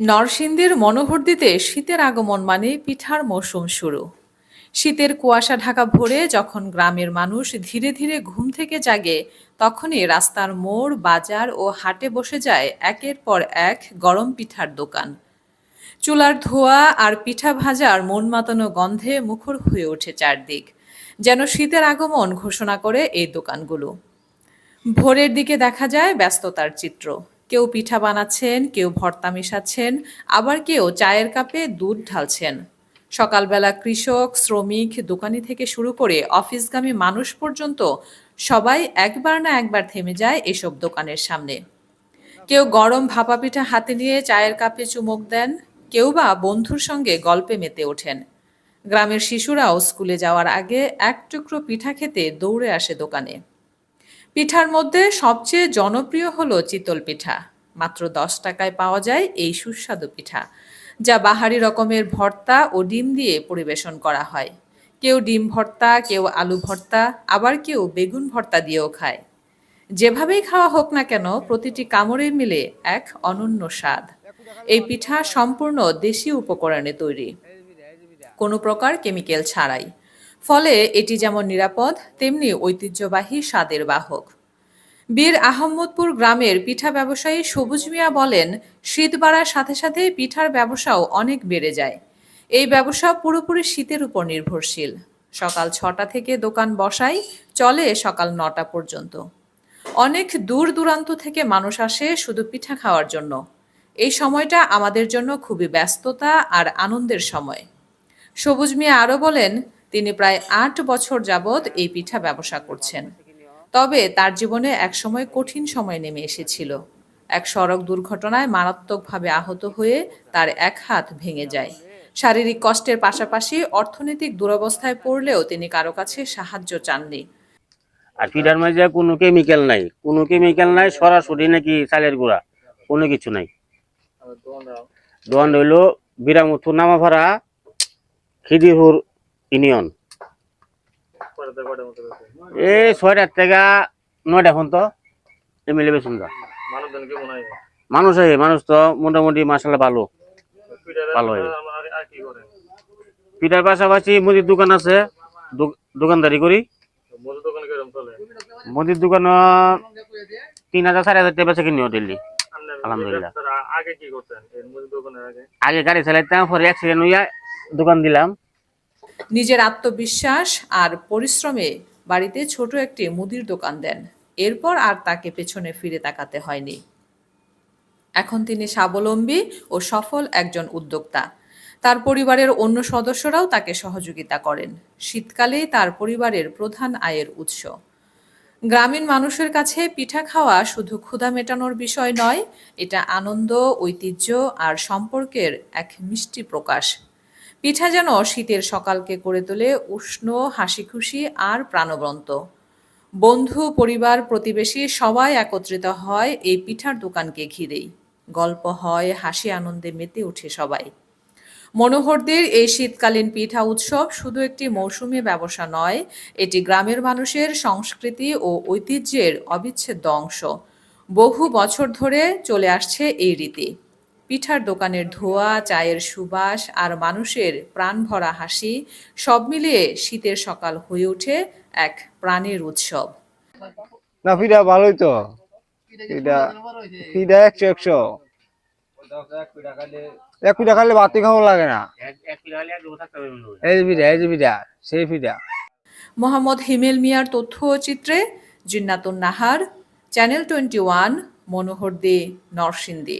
নরসিংদীর মনোহরদীতে শীতের আগমন মানে পিঠার মৌসুম শুরু। শীতের কুয়াশা ঢাকা ভোরে যখন গ্রামের মানুষ ধীরে ধীরে ঘুম থেকে জাগে, তখনই রাস্তার মোড়, বাজার ও হাটে বসে যায় একের পর এক গরম পিঠার দোকান। চুলার ধোয়া আর পিঠা ভাজার মন মাতানো গন্ধে মুখর হয়ে ওঠে চারদিক, যেন শীতের আগমন ঘোষণা করে এই দোকানগুলো। ভোরের দিকে দেখা যায় ব্যস্ততার চিত্র। কেউ পিঠা বানাচ্ছেন, কেউ ভর্তা মেশাচ্ছেন, আবার কেউ চায়ের কাপে দুধ ঢালছেন। সকালবেলা কৃষক, শ্রমিক, দোকানি থেকে শুরু করে অফিসগামী মানুষ পর্যন্ত সবাই একবার না একবার থেমে যায় এসব দোকানের সামনে। কেউ গরম ভাপা পিঠা হাতে নিয়ে চায়ের কাপে চুমুক দেন, কেউ বা বন্ধুর সঙ্গে গল্পে মেতে ওঠেন। গ্রামের শিশুরাও স্কুলে যাওয়ার আগে এক টুকরো পিঠা খেতে দৌড়ে আসে দোকানে। পিঠার মধ্যে সবচেয়ে জনপ্রিয় হলো চিতল পিঠা। মাত্র দশ টাকায় পাওয়া যায় এই সুস্বাদু পিঠা, যা বাহারি রকমের ভর্তা ও ডিম দিয়ে পরিবেশন করা হয়। কেউ ডিম ভর্তা, কেউ আলু ভর্তা, আবার কেউ বেগুন ভর্তা দিয়েও খায়। যেভাবেই খাওয়া হোক না কেন, প্রতিটি কামড়ে মিলে এক অনন্য স্বাদ। এই পিঠা সম্পূর্ণ দেশি উপকরণে তৈরি। কোনো প্রকার কেমিক্যাল ছাড়াই। ফলে এটি যেমন নিরাপদ, তেমনি ঐতিহ্যবাহী স্বাদের বাহক। বীর আহম্মদপুর গ্রামের পিঠা ব্যবসায়ী সবুজ মিয়া বলেন, শীত বাড়ার সাথে সাথে পিঠার ব্যবসাও অনেক বেড়ে যায়। এই ব্যবসা পুরোপুরি শীতের উপর নির্ভরশীল। সকাল ছটা থেকে দোকান বসাই, চলে সকাল নটা পর্যন্ত। অনেক দূর দূরান্ত থেকে মানুষ আসে শুধু পিঠা খাওয়ার জন্য। এই সময়টা আমাদের জন্য খুবই ব্যস্ততা আর আনন্দের সময়। সবুজ মিয়া আরও বলেন তিনি প্রায় আট বছর যাবৎ এই পিঠা ব্যবসা করছেন। তবে তার জীবনে একসময় কঠিন সময় নেমে এসেছিল। এক সড়ক দুর্ঘটনায় মারাত্মকভাবে আহত হয়ে তার এক হাত ভেঙে যায়। শারীরিক কষ্টের পাশাপাশি অর্থনৈতিক দুরবস্থায় পড়লেও তিনি কারও কাছে সাহায্য চাননি। আর পিঠার মাঝে কোনো কেমিক্যাল নাই। কোনো কেমিক্যাল নাই, সরাসরি নাকি চালের গুঁড়া। কোনো কিছু নাই। দোকান হইল বিরামুথু নামাভাড়া খিদিরপুর ইউনিয়ন এই ছয়টার থেকে নয়টা এখন তো এমএলএ বেসুন যা মানুষ হয় মানুষ তো মোটামুটি মাসাল্লাহ ভালো। ভালো হয়। আর কি করে পিঠার পাশাপাশি মুদির দোকান আছে দোকানদারি করি। মুদির দোকান তিন হাজার চার হাজার টাকা বেচা কিনিও দিল্লি আলহামদুলিল্লাহ। আগে কি করতেন? এই মুদি দোকানের আগে? আগে গাড়ি চালাইতাম পরে অ্যাক্সিডেন্ট হইয়া দোকান দিলাম। নিজের আত্মবিশ্বাস আর পরিশ্রমে বাড়িতে ছোট একটি মুদির দোকান দেন। এরপর আর তাকে পেছনে ফিরে তাকাতে হয়নি। এখন তিনি স্বাবলম্বী ও সফল একজন উদ্যোক্তা। তার পরিবারের অন্য সদস্যরাও তাকে সহযোগিতা করেন। শীতকালেই তার পরিবারের প্রধান আয়ের উৎস। গ্রামীণ মানুষের কাছে পিঠা খাওয়া শুধু ক্ষুধা মেটানোর বিষয় নয়, এটা আনন্দ, ঐতিহ্য আর সম্পর্কের এক মিষ্টি প্রকাশ। পিঠা যেন শীতের সকালকে করে তোলে উষ্ণ হাসি খুশি আর প্রাণবন্ত। বন্ধু, পরিবার, প্রতিবেশী সবাই একত্রিত হয় এই পিঠার দোকানকে ঘিরেই। গল্প হয়, হাসি আনন্দে মেতে ওঠে সবাই। মনোহরদের এই শীতকালীন পিঠা উৎসব শুধু একটি মৌসুমী ব্যবসা নয়, এটি গ্রামের মানুষের সংস্কৃতি ও ঐতিহ্যের অবিচ্ছেদ্য অংশ। বহু বছর ধরে চলে আসছে এই রীতি। পিঠার দোকানের ধোয়া চায়ের সুবাস আর মানুষের প্রাণ ভরা হাসি সব মিলিয়ে শীতের সকাল হয়ে ওঠে এক প্রাণের উৎসব। না ফিডা ভালোই তো। ফিডা একশো একশো। এক খাইলে বাতি খাওয়া লাগে না। এই এই যে সেই মোহাম্মদ হিমেল মিয়ার তথ্য ও চিত্রে Jinnatun Nahar channel twenty one Manohar De Narsingdi.